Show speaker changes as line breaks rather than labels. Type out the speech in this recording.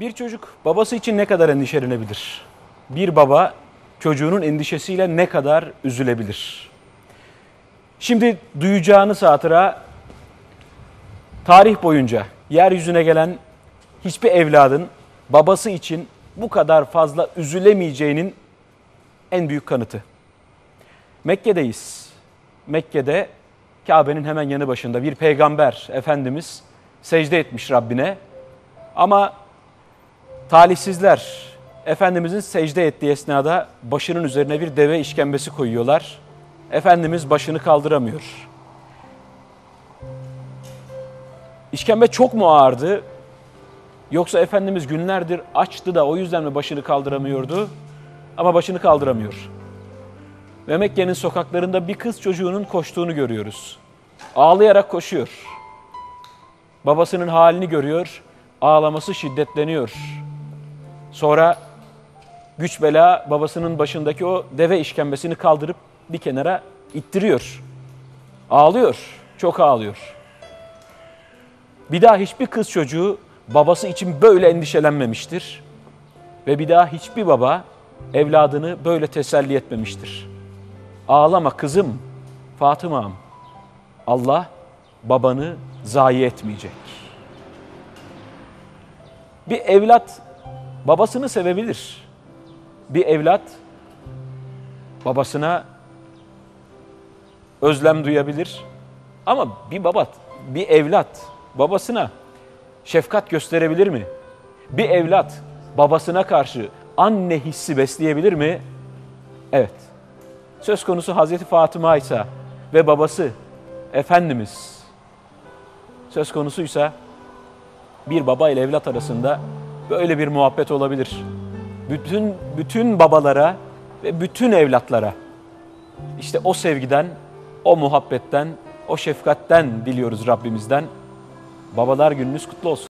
Bir çocuk babası için ne kadar endişelenebilir? Bir baba çocuğunun endişesiyle ne kadar üzülebilir? Şimdi duyacağınız hatıra tarih boyunca yeryüzüne gelen hiçbir evladın babası için bu kadar fazla üzülemeyeceğinin en büyük kanıtı. Mekke'deyiz. Mekke'de Kabe'nin hemen yanı başında bir peygamber Efendimiz secde etmiş Rabbine. Ama talihsizler Efendimizin secde ettiği esnada başının üzerine bir deve işkembesi koyuyorlar. Efendimiz başını kaldıramıyor. İşkembe çok mu ağırdı? Yoksa Efendimiz günlerdir açtı da o yüzden mi başını kaldıramıyordu? Ama başını kaldıramıyor. Ve Mekke'nin sokaklarında bir kız çocuğunun koştuğunu görüyoruz. Ağlayarak koşuyor. Babasının halini görüyor, ağlaması şiddetleniyor. Sonra güç bela babasının başındaki o deve işkembesini kaldırıp bir kenara ittiriyor. Ağlıyor, çok ağlıyor. Bir daha hiçbir kız çocuğu babası için böyle endişelenmemiştir. Ve bir daha hiçbir baba evladını böyle teselli etmemiştir. Ağlama kızım, Fatıma'm. Allah babanı zayi etmeyecek. Bir evlat babasını sevebilir. Bir evlat babasına özlem duyabilir. Ama bir baba, bir evlat babasına şefkat gösterebilir mi? Bir evlat babasına karşı anne hissi besleyebilir mi? Evet. Söz konusu Hazreti Fatıma ise ve babası Efendimiz söz konusuysa bir baba ile evlat arasında böyle bir muhabbet olabilir. Bütün bütün babalara ve bütün evlatlara işte o sevgiden, o muhabbetten, o şefkatten diliyoruz Rabbimizden. Babalar gününüz kutlu olsun.